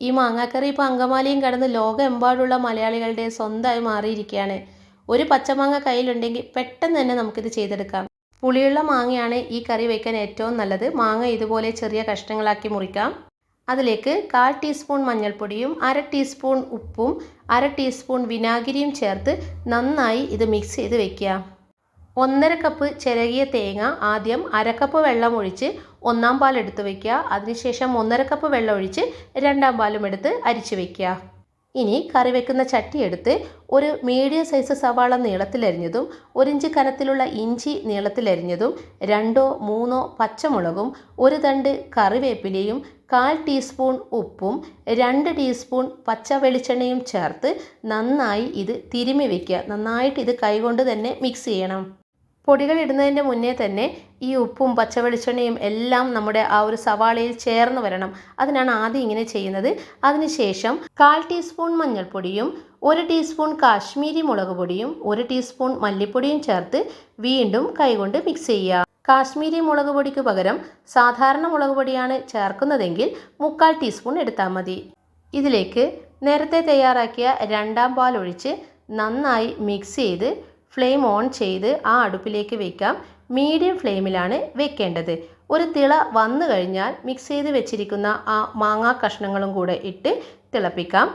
ഈ മാങ്ങാക്കറി ഇപ്പോൾ അങ്കമാലിയും കടന്ന് ലോകമെമ്പാടുള്ള മലയാളികളുടെ സ്വന്തമായി മാറിയിരിക്കുകയാണ്. ഒരു പച്ചമാങ്ങ കയ്യിലുണ്ടെങ്കിൽ പെട്ടെന്ന് തന്നെ നമുക്കിത് ചെയ്തെടുക്കാം. പുളിയുള്ള മാങ്ങയാണ് ഈ കറി വയ്ക്കാൻ ഏറ്റവും നല്ലത്. മാങ്ങ ഇതുപോലെ ചെറിയ കഷ്ണങ്ങളാക്കി മുറിക്കാം. അതിലേക്ക് കാൽ ടീസ്പൂൺ മഞ്ഞൾപ്പൊടിയും അര ടീസ്പൂൺ ഉപ്പും അര ടീസ്പൂൺ വിനാഗിരിയും ചേർത്ത് നന്നായി ഇത് മിക്സ് ചെയ്ത് വെക്കുക. ഒന്നര കപ്പ് ചിരകിയ തേങ്ങ ആദ്യം അരക്കപ്പ് വെള്ളം ഒഴിച്ച് ഒന്നാം പാൽ എടുത്ത് വയ്ക്കുക അതിനുശേഷം ഒന്നര കപ്പ് വെള്ളം ഒഴിച്ച് രണ്ടാം പാലും എടുത്ത് അരിച്ച് വയ്ക്കുക ഇനി കറി വെക്കുന്ന ചട്ടി എടുത്ത് ഒരു മീഡിയം സൈസ് സവാള നീളത്തിലരിഞ്ഞതും ഒരിഞ്ച് കനത്തിലുള്ള ഇഞ്ചി നീളത്തിലരിഞ്ഞതും രണ്ടോ മൂന്നോ പച്ചമുളകും ഒരു തണ്ട് കറിവേപ്പിലയും കാൽ ടീസ്പൂൺ ഉപ്പും രണ്ട് ടീസ്പൂൺ പച്ച വെളിച്ചെണ്ണയും ചേർത്ത് നന്നായി ഇത് തിരുമി വയ്ക്കുക നന്നായിട്ട് ഇത് കൈകൊണ്ട് തന്നെ മിക്സ് ചെയ്യണം. പൊടികൾ ഇടുന്നതിന്റെ മുന്നേ തന്നെ ഈ ഉപ്പും പച്ചവെളിച്ചെണ്ണയും എല്ലാം നമ്മുടെ ആ ഒരു സവാളയിൽ ചേർന്ന് വരണം. അതിനാണ് ആദ്യം ഇങ്ങനെ ചെയ്യുന്നത്. അതിനുശേഷം കാൽ ടീസ്പൂൺ മഞ്ഞൾപ്പൊടിയും ഒരു ടീസ്പൂൺ കാശ്മീരി മുളക് പൊടിയും ഒരു ടീസ്പൂൺ മല്ലിപ്പൊടിയും ചേർത്ത് വീണ്ടും കൈകൊണ്ട് മിക്സ് ചെയ്യുക. കാശ്മീരി മുളക് പൊടിക്ക് പകരം സാധാരണ മുളക് പൊടിയാണ് ചേർക്കുന്നതെങ്കിൽ മുക്കാൽ ടീസ്പൂൺ എടുത്താൽ മതി. ഇതിലേക്ക് നേരത്തെ തയ്യാറാക്കിയ രണ്ടാം പാൽ ഒഴിച്ച് നന്നായി മിക്സ് ചെയ്ത് ഫ്ലെയിം ഓൺ ചെയ്ത് ആ അടുപ്പിലേക്ക് വെക്കാം. മീഡിയം ഫ്ലെയിമിലാണ് വെക്കേണ്ടത്. ഒരു തിള വന്നു കഴിഞ്ഞാൽ മിക്സ് ചെയ്ത് വെച്ചിരിക്കുന്ന ആ മാങ്ങാ കഷ്ണങ്ങളും കൂടെ ഇട്ട് തിളപ്പിക്കാം.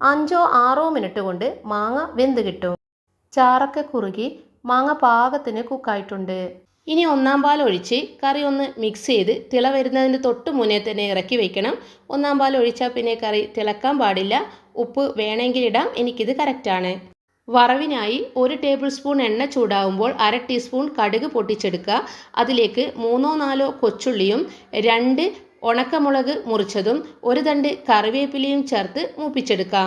അഞ്ചോ ആറോ മിനിറ്റ് കൊണ്ട് മാങ്ങ വെന്ത് കിട്ടും. ചാറൊക്കെ കുറുകി മാങ്ങ പാകത്തിന് കുക്കായിട്ടുണ്ട്. ഇനി ഒന്നാം പാൽ ഒഴിച്ച് കറി ഒന്ന് മിക്സ് ചെയ്ത് തിള വരുന്നതിന് തൊട്ട് മുന്നേ തന്നെ ഇറക്കി വെക്കണം. ഒന്നാം പാൽ ഒഴിച്ചാൽ പിന്നെ കറി തിളക്കാൻ പാടില്ല. ഉപ്പ് വേണമെങ്കിൽ ഇടാം. എനിക്കിത് കറക്റ്റാണ് വറവിനായി ഒരു ടേബിൾ സ്പൂൺ എണ്ണ ചൂടാവുമ്പോൾ അര ടീസ്പൂൺ കടുക് പൊട്ടിച്ചെടുക്കുക. അതിലേക്ക് മൂന്നോ നാലോ കൊച്ചുള്ളിയും രണ്ട് ഉണക്കമുളക് മുറിച്ചതും ഒരു തണ്ട് കറിവേപ്പിലയും ചേർത്ത് മൂപ്പിച്ചെടുക്കുക.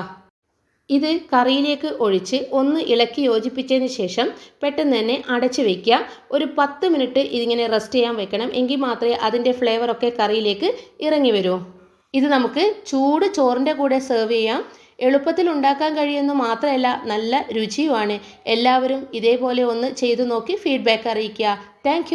ഇത് കറിയിലേക്ക് ഒഴിച്ച് ഒന്ന് ഇളക്കി യോജിപ്പിച്ചതിന് ശേഷം പെട്ടെന്ന് തന്നെ അടച്ചു വയ്ക്കുക ഒരു പത്ത് മിനിറ്റ് ഇതിങ്ങനെ റെസ്റ്റ് ചെയ്യാൻ വെക്കണം. എങ്കിൽ മാത്രമേ അതിന്റെ ഫ്ലേവറൊക്കെ കറിയിലേക്ക് ഇറങ്ങി വരൂ. ഇത് നമുക്ക് ചൂട് ചോറിന്റെ കൂടെ സെർവ് ചെയ്യാം. എളുപ്പത്തിൽ ഉണ്ടാക്കാൻ കഴിയുമെന്ന് മാത്രമല്ല നല്ല രുചിയുമാണ്. എല്ലാവരും ഇതേപോലെ ഒന്ന് ചെയ്തു നോക്കി ഫീഡ്ബാക്ക് അറിയിക്കുക. താങ്ക്